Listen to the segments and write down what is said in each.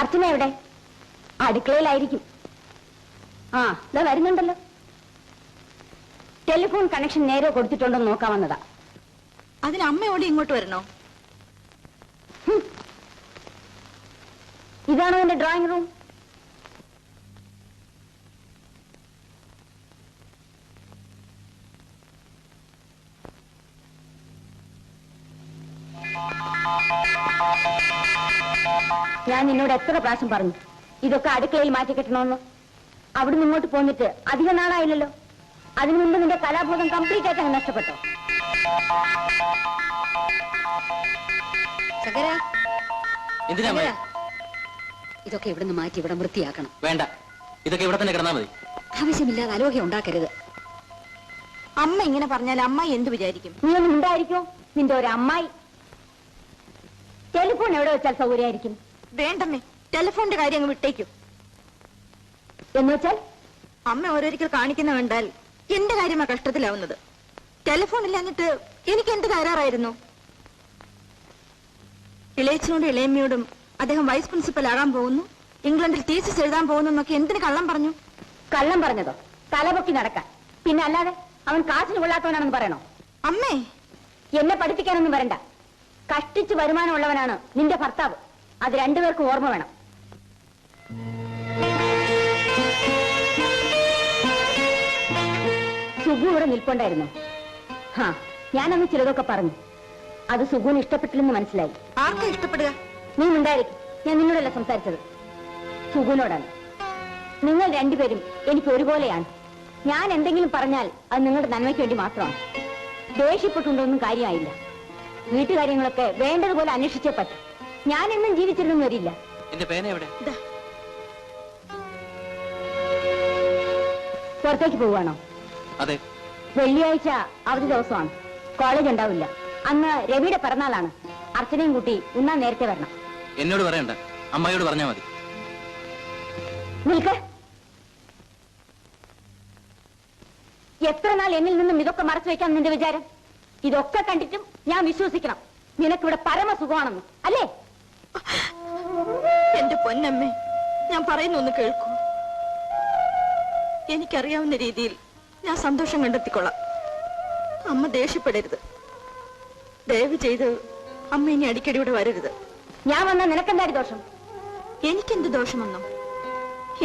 അർച്ചന എവിടെ? അടുക്കളയിലായിരിക്കും. ആ ഇതാ വരുന്നുണ്ടല്ലോ. ടെലിഫോൺ കണക്ഷൻ നേരെ കൊടുത്തിട്ടുണ്ടോ എന്ന് നോക്കാൻ വന്നതാ. അതിന് അമ്മയോട് ഇങ്ങോട്ട് വരണോ? ഇതാണോ എന്റെ ഡ്രോയിങ് റൂം? ഞാൻ നിന്നോട് എത്ര പ്രാവശ്യം പറഞ്ഞു ഇതൊക്കെ അടുക്കളയിൽ മാറ്റി അവിടെ അവിടുന്ന് ഇങ്ങോട്ട് പോന്നിട്ട് അധിക നാളായില്ലല്ലോ. അതിനു മുമ്പ് നിന്റെ കലാബോധം കംപ്ലീറ്റ് ആയിട്ട് അങ്ങ് നഷ്ടപ്പെട്ടോ? എന്തിനാ? ഇതൊക്കെ ഇവിടുന്ന് മാറ്റി ഇവിടെ വൃത്തിയാക്കണം. വേണ്ട. ഇതൊക്കെ ഇവിടെ തന്നെ കിടന്നാ മതി. ആവശ്യമില്ലാതെ അലോഹ്യം ഉണ്ടാക്കരുത്. അമ്മ ഇങ്ങനെ പറഞ്ഞാൽ അമ്മ എന്ത് വിചാരിക്കും? നീ ഒന്നും ഉണ്ടായിരിക്കോ നിന്റെ ഒരു അമ്മായി. ടെലിഫോൺ എവിടെ വെച്ചാൽ സൗകര്യമായിരിക്കും? വേണ്ടമ്മേ ടെലിഫോണിന്റെ കാര്യം അങ്ങ് വിട്ടേക്കും. എന്നുവെച്ചാൽ? അമ്മ ഓരോരിക്കൽ കാണിക്കുന്ന കണ്ടാൽ എന്റെ കാര്യമാ കഷ്ടത്തിലാവുന്നത്. ടെലിഫോൺ ഇല്ലാഞ്ഞിട്ട് എനിക്ക് എന്ത് കരാറായിരുന്നു ഇളയച്ചനോടും ഇളയമ്മയോടും അദ്ദേഹം വൈസ് പ്രിൻസിപ്പൽ ആകാൻ പോകുന്നു. ഇംഗ്ലണ്ടിൽ തീസിസ് എഴുതാൻ പോകുന്നു എന്നൊക്കെ എന്തിന് കള്ളം പറഞ്ഞു? കള്ളം പറഞ്ഞതോ? തലപൊക്കി നടക്കാൻ. പിന്നെ അല്ലാതെ അവൻ കാശിന് കൊള്ളാത്തവനാണെന്ന് പറയണോ? അമ്മേ. എന്നെ പഠിപ്പിക്കാനൊന്നും വരണ്ട. കഷ്ടിച്ച് വരുമാനമുള്ളവനാണ് നിന്റെ ഭർത്താവ്. അത് രണ്ടുപേർക്കും ഓർമ്മ വേണം. സുഗു ഇവിടെ നിൽപ്പുണ്ടായിരുന്നു. ഹാ ഞാനന്ന് ചിലതൊക്കെ പറഞ്ഞു. അത് സുഗുവിന് ഇഷ്ടപ്പെട്ടില്ലെന്ന് മനസ്സിലായി. ആർക്കും ഇഷ്ടപ്പെടുക? നീ ഉണ്ടായിരിക്കും ഞാൻ നിന്നോടല്ല സംസാരിച്ചത്. സുഗുവിനോടാണ്. നിങ്ങൾ രണ്ടുപേരും എനിക്ക് ഒരുപോലെയാണ്. ഞാൻ എന്തെങ്കിലും പറഞ്ഞാൽ അത് നിങ്ങളുടെ നന്മയ്ക്ക് വേണ്ടി മാത്രമാണ്. ദേഷ്യപ്പെട്ടുണ്ടൊന്നും കാര്യമായില്ല. വീട്ടുകാര്യങ്ങളൊക്കെ വേണ്ടതുപോലെ അന്വേഷിച്ചേ പറ്റും. ഞാൻ എന്നും ജീവിച്ചിരുന്നു വരില്ല എന്റെ പേന എവിടെ? പുറത്തേക്ക് പോവാണോ അതെ. വെള്ളിയാഴ്ച അവധി ദിവസമാണ്. കോളേജ് ഉണ്ടാവില്ല. അന്ന് രവിയുടെ പിറന്നാളാണ്. അർച്ചനയും കൂട്ടി ഉണ്ണാൻ നേരത്തെ വരണം. എന്നോട് പറയണ്ട. അമ്മയോട് പറഞ്ഞാ മതി. നിൽക്ക്. എത്ര നാൾ എന്നിൽ നിന്നും ഇതൊക്കെ മറച്ചു വെക്കാൻ നിന്റെ വിചാരം? ഇതൊക്കെ കണ്ടിട്ടും ഞാൻ വിശ്വസിക്കണം. നിനക്കിവിടെ പരമസുഖമാണെന്ന്. അല്ലേ? എന്റെ പൊന്നമ്മേ ഞാൻ പറയുന്ന ഒന്ന് കേൾക്കൂ. എനിക്കറിയാവുന്ന രീതിയിൽ ഞാൻ സന്തോഷം കണ്ടെത്തിക്കൊള്ളാം. അമ്മ ദേഷ്യപ്പെടരുത്. ദയവ് ചെയ്ത് അമ്മ ഇനി അടിക്കടി ഇവിടെ വരരുത്. ഞാൻ വന്ന നിനക്കെന്താടി ദോഷം? എനിക്കെന്ത് ദോഷമെന്നോ?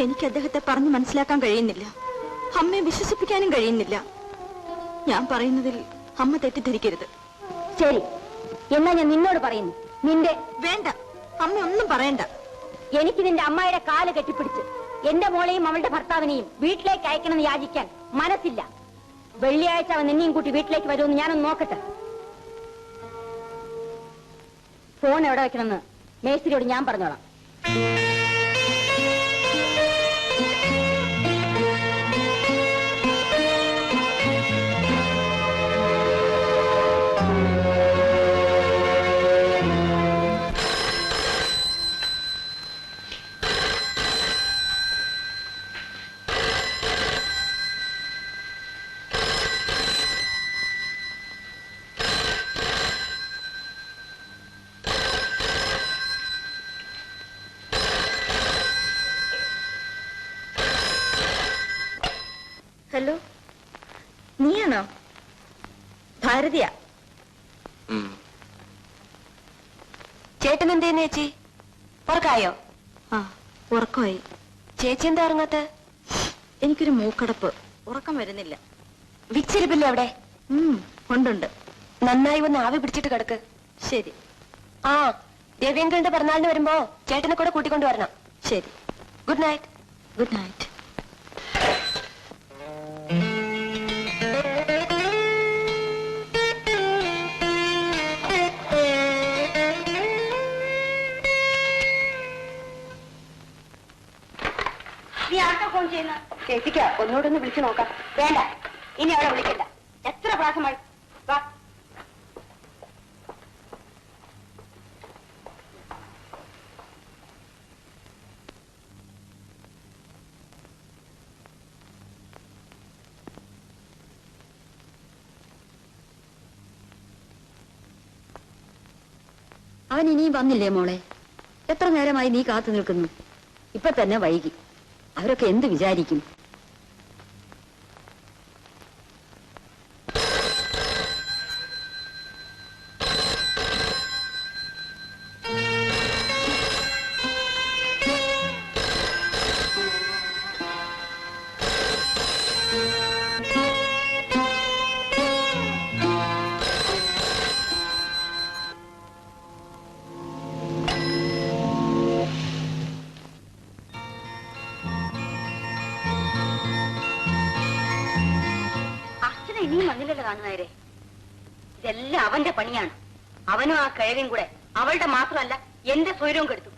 എനിക്ക് അദ്ദേഹത്തെ പറഞ്ഞു മനസ്സിലാക്കാൻ കഴിയുന്നില്ല. അമ്മയെ വിശ്വസിപ്പിക്കാനും കഴിയുന്നില്ല. ഞാൻ പറയുന്നതിൽ അമ്മ തെറ്റിദ്ധരിക്കരുത്. ശരി. എന്നാ ഞാൻ നിന്നോട് പറയുന്നു. നിന്റെ വേണ്ട. അമ്മ ഒന്നും പറയണ്ട. എനിക്ക് നിന്റെ അമ്മായിയുടെ കാൽ കെട്ടിപ്പിടിച്ച് എന്റെ മോളെയും അവളുടെ ഭർത്താവിനെയും വീട്ടിലേക്ക് അയക്കണമെന്ന് യാചിക്കാൻ മനസ്സില്ല. വെള്ളിയാഴ്ച അവൻ നിന്നെയും കൂട്ടി വീട്ടിലേക്ക് വരുമെന്ന് ഞാനൊന്ന് നോക്കട്ടെ. ഫോൺ എവിടെ വെക്കണമെന്ന് മേസ്തിരിയോട് ഞാൻ പറഞ്ഞോളാം. നീയാണോ? ഭാരതിയ. ഉം. ചേട്ടൻ എന്തേന്ന് ചേച്ചി? ഉറക്കായോ? ആ ഉറക്കമായി. ചേച്ചി എന്താ ഇറങ്ങാത്ത എനിക്കൊരു മൂക്കടപ്പ്. ഉറക്കം വരുന്നില്ല. വിച്ചിരിപ്പില്ല അവിടെ? ഉം, ഉണ്ടുണ്ട്. നന്നായി ഒന്ന് ആവി പിടിച്ചിട്ട് കിടക്ക്. ശരി. ആ രവീന്ദ്രന്റെ പിറന്നാളിന് വരുമ്പോ ചേട്ടനെ കൂടെ കൂട്ടിക്കൊണ്ടു വരണം. ശരി. ഗുഡ് നൈറ്റ് ഗുഡ് നൈറ്റ് ചെയ്യുന്ന? ചേച്ചിക്ക ഒന്നുകൂടെ വിളിച്ചു നോക്കാം. വേണ്ട. ഇനി അവളെ വിളിക്കണ്ട. എത്ര പ്രാവശ്യമായി വാ. അവൻ ഇനിയും വന്നില്ലേ മോളെ? എത്ര നേരമായി നീ കാത്തു നിൽക്കുന്നു? ഇപ്പൊ തന്നെ വൈകി. അവരൊക്കെ എന്ത് വിചാരിക്കും? വന്നില്ലല്ലോ കാണുന്നവരെ. ഇതെല്ലാം അവന്റെ പണിയാണ്. അവനും ആ കഴിവും കൂടെ അവളുടെ മാത്രമല്ല എന്റെ സ്വൈരവും കെടുത്തു.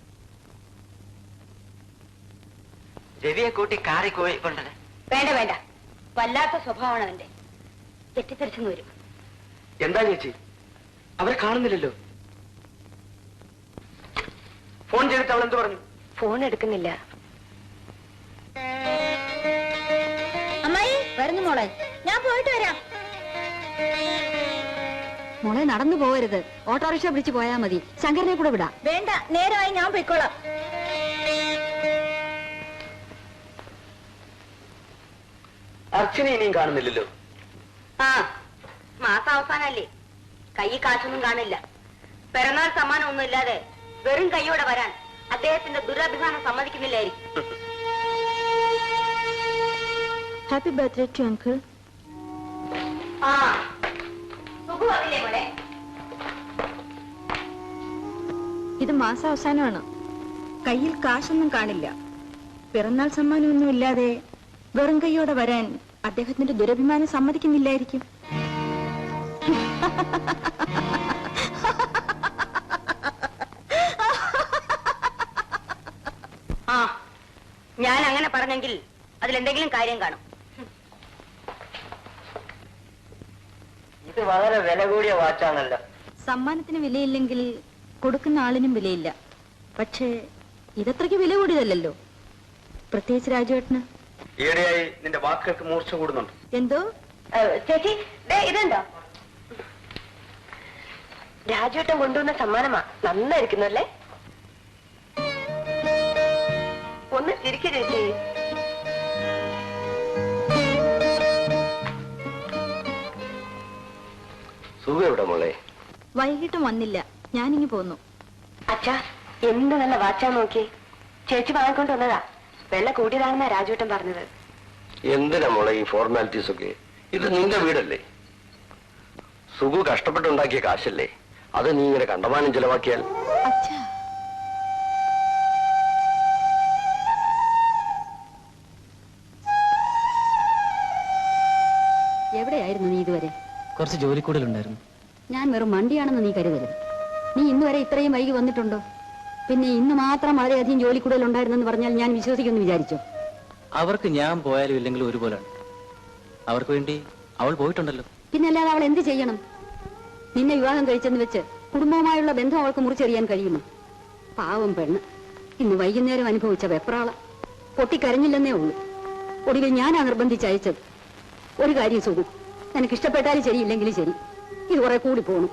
രവിയെ കൂട്ടി കാറി കൊണ്ടത്. വേണ്ട വേണ്ട. വല്ലാത്ത സ്വഭാവമാണ് അവന്റെ. തെറ്റിദ്ധരിച്ചെന്ന് വരും. എന്താ ചേച്ചി? അവരെ കാണുന്നില്ലല്ലോ. ഫോൺ ചെയ്തിട്ട് അവൾ എന്ത് പറഞ്ഞു? ഫോൺ എടുക്കുന്നില്ല. അമ്മായി വരുന്നു മോളെ. ഞാൻ പോയിട്ട് വരാം. മോളെ നടന്നു പോവരുത്. ഓട്ടോറിക്ഷ പിടിച്ചു പോയാ മതി. ശങ്കരനെ കൂടെ വിടാം. വേണ്ട നേരമായി ഞാൻ പോയിക്കോളാം. അർച്ചന ഇനിയും കാണുന്നില്ലല്ലോ. ആ മാസാവസാനല്ലേ കൈ കാശൊന്നും കാണില്ല. പിറന്നാൾ സമ്മാനം ഒന്നും ഇല്ലാതെ വെറും കൈയോടെ വരാൻ അദ്ദേഹത്തിന്റെ ദുരഭിമാനം സമ്മതിക്കുന്നില്ലായിരിക്കും. ഹാപ്പി ബർത്ത്ഡേ ടു അങ്കിൾ ആ സുഖു മാസം മോളെ? ഇത് മാസാവസാനമാണ്. കയ്യിൽ കാശൊന്നും കാണില്ല. പിറന്നാൾ സമ്മാനമൊന്നും ഇല്ലാതെ വെറും കൈയോടെ വരാൻ അദ്ദേഹത്തിന്റെ ദുരഭിമാനം സമ്മതിക്കുന്നില്ലായിരിക്കും. ആ ഞാൻ അങ്ങനെ പറഞ്ഞെങ്കിൽ അതിലെന്തെങ്കിലും കാര്യം കാണും. ഇത് വളരെ വില കൂടിയ വാച്ചാണല്ലോ. സമ്മാനത്തിന് വിലയില്ലെങ്കിൽ കൊടുക്കുന്ന ആളിനും വിലയില്ല. പക്ഷേ ഇതത്രയ്ക്ക് വില കൂടിയതല്ലോ പ്രത്യേകിച്ച് രാജുവേട്ടന്? ഈയിടെയായി നിന്റെ വാക്കുകൾക്ക് മൂർച്ച കൂടുന്നുണ്ട്. എന്തോ? ചേച്ചി ദേ ഇതുണ്ടോ രാജുവേട്ടൻ കൊണ്ടുവന്ന സമ്മാനമാ. നന്നായിരിക്കുന്നല്ലേ ഒന്ന് ചിരിക്കേ ചേച്ചി. സുഖ എവിടെ മോളെ? വൈകിട്ടും വന്നില്ല. ഞാനിങ്ങി പോന്നു. അച്ഛാ എന്ത് നല്ല വാച്ചാ നോക്കി. ചേച്ചി വാങ്ങിക്കൊണ്ട് വന്നതാ. വെള്ള കൂടിയതാണെന്നാ രാജുവേട്ടൻ പറഞ്ഞത്. എന്തിനാ മോളെ ഈ ഫോർമാലിറ്റീസ് ഒക്കെ? ഇത് നിന്റെ വീടല്ലേ? സുഖു കഷ്ടപ്പെട്ടുണ്ടാക്കിയ കാശല്ലേ? അത് നീ ഇങ്ങനെ കണ്ടമാനം ചെലവാക്കിയാൽ അച്ഛാ. എവിടെയായിരുന്നു നീ ഇതുവരെ? കുറച്ച് ജോലി കൂടുതലുണ്ടായിരുന്നു ഞാൻ വെറും മണ്ടിയാണെന്ന് നീ കരുതരുത്. നീ ഇന്ന് വരെ ഇത്രയും വൈകി വന്നിട്ടുണ്ടോ? പിന്നെ ഇന്ന് മാത്രം വളരെയധികം ജോലി കൂടുതൽ ഉണ്ടായിരുന്നെന്ന് പറഞ്ഞാൽ ഞാൻ വിശ്വസിക്കുമെന്ന് വിചാരിച്ചോ? അവർക്ക് ഞാൻ പോയാലും ഇല്ലെങ്കിലും ഒരുപോലാണ്. അവർക്ക് വേണ്ടി അവൾ പോയിട്ടുണ്ടല്ലോ. പിന്നെ അല്ലാതെ അവൾ എന്ത് ചെയ്യണം? നിന്നെ വിവാഹം കഴിച്ചെന്ന് വെച്ച് കുടുംബവുമായുള്ള ബന്ധം അവൾക്ക് മുറിച്ചെറിയാൻ കഴിയുമോ? പാവം പെണ്ണ്. ഇന്ന് വൈകുന്നേരം അനുഭവിച്ച വെപ്രാള. പൊട്ടിക്കരഞ്ഞില്ലെന്നേ ഉള്ളൂ. ഒടുവിൽ ഞാനാ നിർബന്ധിച്ചയച്ചത് ഒരു കാര്യം സുഖം. നിനക്ക് ഇഷ്ടപ്പെട്ടാലും ശരി ഇല്ലെങ്കിലും ശരി. ഇത് കുറെ കൂടി പോണു.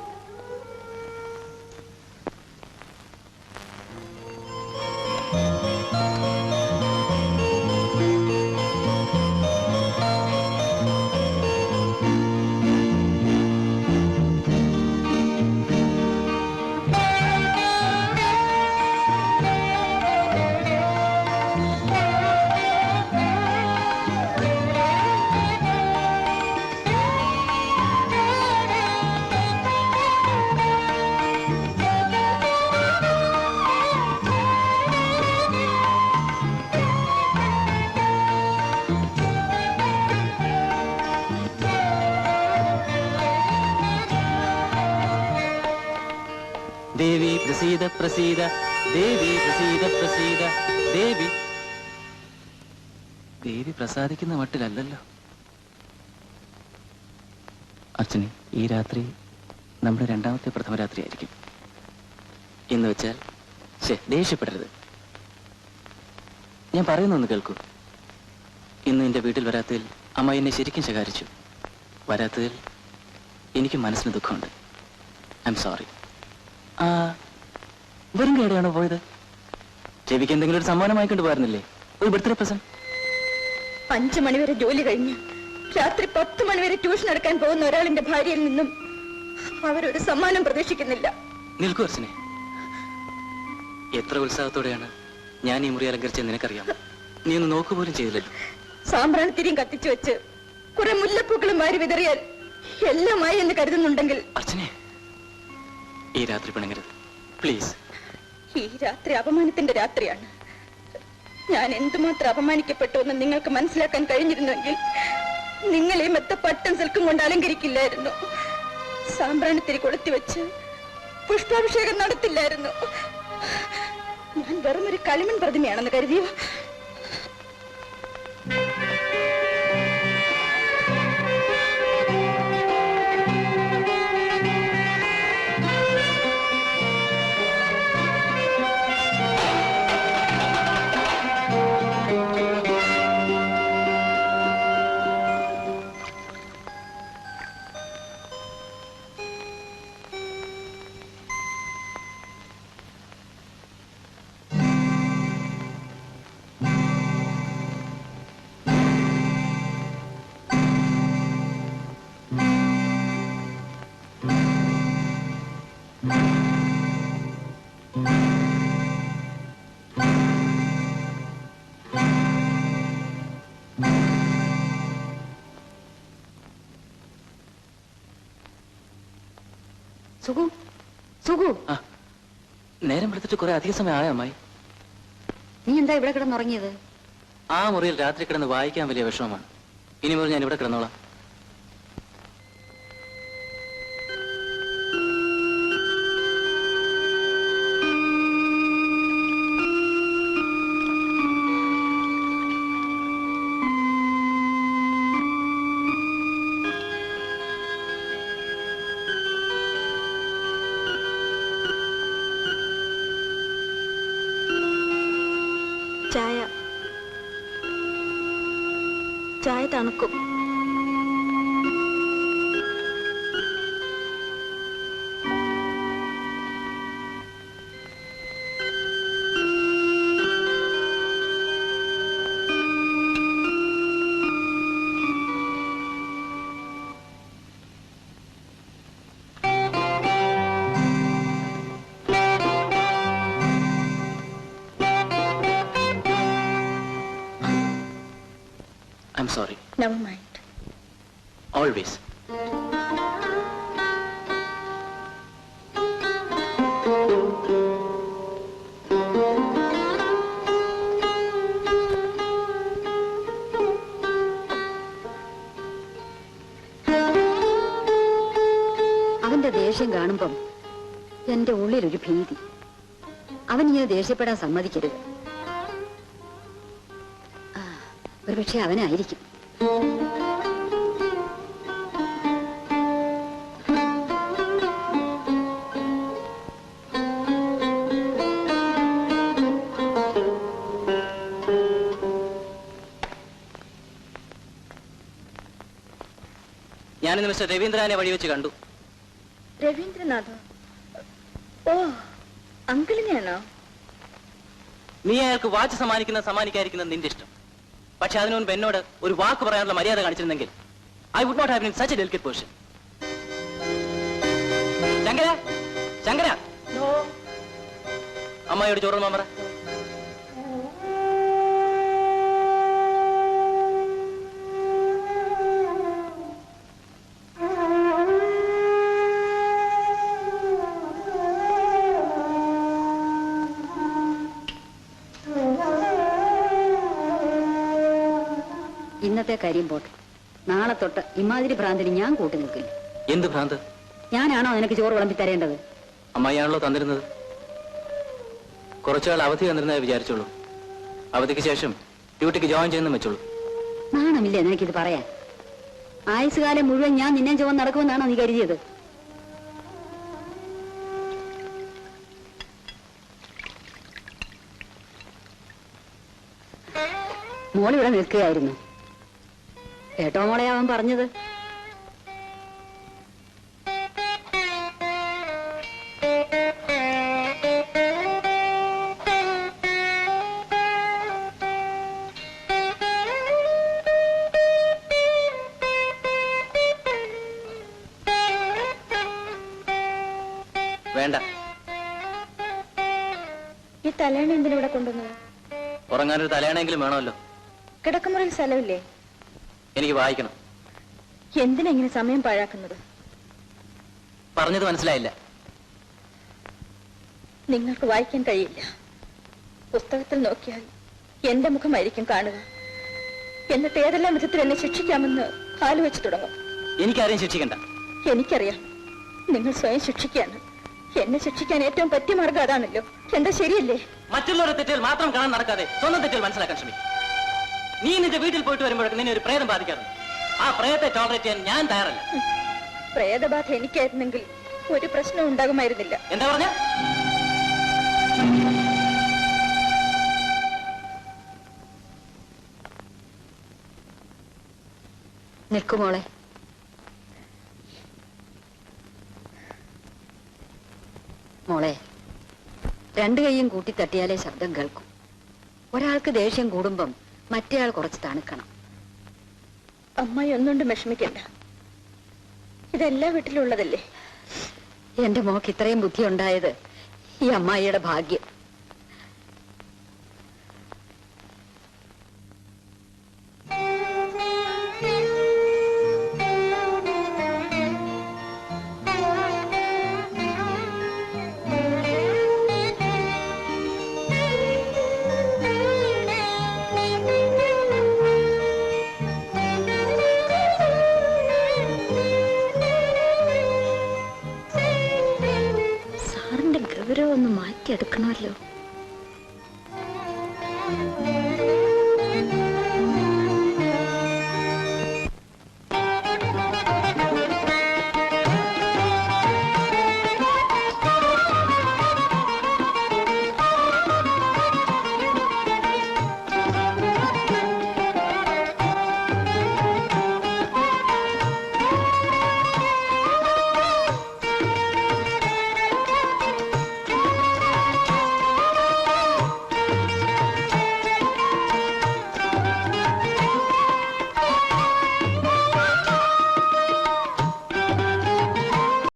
ദേവി പ്രസീത പ്രസീത ദേവി പ്രസീത പ്രസീത ദേവി. ദേവി പ്രസാദിക്കുന്ന മട്ടിലല്ലല്ലോ. അച്ഛനെ ഈ രാത്രി നമ്മുടെ രണ്ടാമത്തെ പ്രഥമ രാത്രി ആയിരിക്കും. എന്ന് വെച്ചാൽ ശേ ദേഷ്യപ്പെടരുത്. ഞാൻ പറയുന്നൊന്ന് കേൾക്കൂ. ഇന്ന് എന്റെ വീട്ടിൽ വരാത്തതിൽ അമ്മ എന്നെ ശരിക്കും ശകാരിച്ചു. വരാത്തതിൽ എനിക്ക് മനസ്സിന് ദുഃഖമുണ്ട്. ഐ എം സോറി വെറും കേടെയാണോ പോയത്? ചെവിക്ക് എന്തെങ്കിലും ഒരു സമ്മാനമായി കൊണ്ട് പോയിരുന്നില്ലേ ഒരു ബർത്ത്ഡേ പ്രസന്റ്. അഞ്ചു മണിവരെ ജോലി കഴിഞ്ഞ് രാത്രി പത്ത് മണിവരെ ട്യൂഷൻ എടുക്കാൻ പോകുന്ന ഒരാളിന്റെ ഭാര്യയിൽ നിന്നും അവരൊരു സമ്മാനം പ്രതീക്ഷിക്കുന്നില്ല. നിൽക്കൂ അർച്ചനെ. എത്ര ഉത്സാഹത്തോടെയാണ് ഞാൻ ഈ മുറി അലങ്കരിച്ചത് നിനക്കറിയാം. നീ ഒന്ന് നോക്കു പോലും ചെയ്തില്ലല്ലോ. സാമ്പ്രാണിത്തിരിയും കത്തിച്ചു വെച്ച് കുറെ മുല്ലപ്പൂക്കളും വാരി വിതറിയാൽ എല്ലാമായി എന്ന് കരുതുന്നുണ്ടെങ്കിൽ അർച്ചനെ ഈ രാത്രി പിണങ്ങരുത്. പ്ലീസ് ഈ രാത്രി അപമാനത്തിന്റെ രാത്രിയാണ്. ഞാൻ എന്തുമാത്രം അപമാനിക്കപ്പെട്ടു എന്ന് നിങ്ങൾക്ക് മനസ്സിലാക്കാൻ കഴിഞ്ഞിരുന്നെങ്കിൽ നിങ്ങൾ ഈ മെത്ത പട്ടും സിൽക്കും കൊണ്ട് അലങ്കരിക്കില്ലായിരുന്നു. സാമ്പ്രാണിത്തിരി കൊളുത്തി വെച്ച് പുഷ്പാഭിഷേകം നടത്തില്ലായിരുന്നു. ഞാൻ വെറും ഒരു കളിമൺ പ്രതിമയാണെന്ന് കരുതിയോ? സുഖു? സുഖു? ആ നേരം എടുത്തിട്ട് കുറെ അധിക സമയം ആയോ അമ്മായി? നീ എന്താ ഇവിടെ കിടന്നുറങ്ങിയത്? ആ മുറിയിൽ രാത്രി കിടന്ന് വായിക്കാൻ വലിയ വിഷമമാണ്. ഇനി മുതൽ ഞാൻ ഇവിടെ കിടന്നോളാം. ചായ തണുക്കും. സോറി നെവർ മൈൻഡ് ഓൾവേസ് അവന്റെ ദേഷ്യം കാണുമ്പം എന്റെ ഉള്ളിലൊരു ഭീതി. അവൻ ഇങ്ങനെ ദേഷ്യപ്പെടാൻ സമ്മതിക്കരുത്. ഒരുപക്ഷെ അവനായിരിക്കും. ഞാനിന്ന് മിസ്റ്റർ രവീന്ദ്രനെ വഴി വെച്ച് കണ്ടു. രവീന്ദ്രനാഥ്? ഓ അങ്കിളിനെയാണോ? നീ അയാൾക്ക് വാച്ച് സമ്മാനിക്കുന്ന സമ്മാനിക്കാതിരിക്കുന്നത് നിന്റെ ഇഷ്ടം. പക്ഷെ അതിനു മുൻപ് എന്നോട് ഒരു വാക്ക് പറയാനുള്ള മര്യാദ കാണിച്ചിരുന്നെങ്കിൽ I would not have been such a delicate person Shankara Shankara. അമ്മായിയോട് ചോറ് പറ. കാര്യം പോട്ടെ. നാളെ തൊട്ട് ഇമാതിരി ഭ്രാന്തിന് ഞാൻ കൂട്ടി നിൽക്കില്ല എന്ത് ഭ്രാന്ത്? ഞാനാണോ നിനക്ക് ചോറ് വിളമ്പി തരേണ്ടത്? അമ്മായിയാണല്ലോ തന്നിരുന്നത്. കുറച്ചാൾ അവധി തന്നിരുന്നേ വിചാരിച്ചോളൂ. അവധിക്ക് ശേഷം ഡ്യൂട്ടിക്ക് ജോയിൻ ചെയ്യുന്ന വെച്ചോളൂ. നാണമില്ലേ നിനക്കിത് പറയാൻ? ആയുസ്സുകാലം മുഴുവൻ ഞാൻ നിന്നെ ചുവന്ന് നടക്കുമെന്നാണോ നീ കരുതിയത്? മോളിവിടെ നിൽക്കുകയായിരുന്നു. കേട്ടോ മോളെ അവൻ പറഞ്ഞത്? വേണ്ട. ഈ തലേണ എന്തിനാ ഇവിടെ കൊണ്ടുവന്നത്? ഉറങ്ങാനൊരു തലയാണെങ്കിലും വേണമല്ലോ. കിടക്കുമുറിയിൽ സ്ഥലമില്ലേ? എനിക്ക് വായിക്കണം. എന്തിനാ ഇങ്ങനെ സമയം പാഴാക്കുന്നത്? പറഞ്ഞത് മനസ്സിലായില്ല. നിങ്ങൾക്ക് വായിക്കാൻ കഴിയില്ല. പുസ്തകത്തിൽ നോക്കിയാൽ എന്റെ മുഖമായിരിക്കും കാണുക. എന്നിട്ട് ഏതെല്ലാം വിധത്തിൽ എന്നെ ശിക്ഷിക്കാമെന്ന് ആലോചിച്ചു തുടങ്ങും. എനിക്കാരെയും ശിക്ഷിക്കണ്ട. എനിക്കറിയാം. നിങ്ങൾ സ്വയം ശിക്ഷിക്കുകയാണ്. എന്നെ ശിക്ഷിക്കാൻ ഏറ്റവും പറ്റിയ മാർഗം അതാണല്ലോ. എന്താ ശരിയല്ലേ? മറ്റുള്ളവരുടെ തെറ്റിൽ മാത്രം കാണാൻ നടക്കാതെ സ്വന്തം തെറ്റിൽ മനസ്സിലാക്കാൻ ശ്രമിക്കും. നീ നിന്റെ വീട്ടിൽ പോയിട്ട് വരുമ്പോഴൊക്കെ നിന്നെ ഒരു പ്രേതം ബാധിക്കാറുണ്ട്. ആ പ്രേതത്തെ ടോളറേറ്റ് ചെയ്യാൻ ഞാൻ തയ്യാറല്ല. പ്രേതബാധ എനിക്കായിരുന്നെങ്കിൽ ഒരു പ്രശ്നം ഉണ്ടാകുമായിരുന്നില്ല. എന്താ പറഞ്ഞ? നിൽക്കുമോളെ മോളെ. രണ്ടു കൈയും കൂട്ടി തട്ടിയാലേ ശബ്ദം കേൾക്കും. ഒരാൾക്ക് ദേഷ്യം കൂടുമ്പം മറ്റേയാൾ കുറച്ച് തണുക്കണം. അമ്മായി ഒന്നുകൊണ്ട് വിഷമിക്കണ്ട. ഇതെല്ലാ വീട്ടിലുള്ളതല്ലേ എന്റെ മോക്ക് ഇത്രയും ബുദ്ധി ഉണ്ടായത് ഈ അമ്മായിയുടെ ഭാഗ്യം.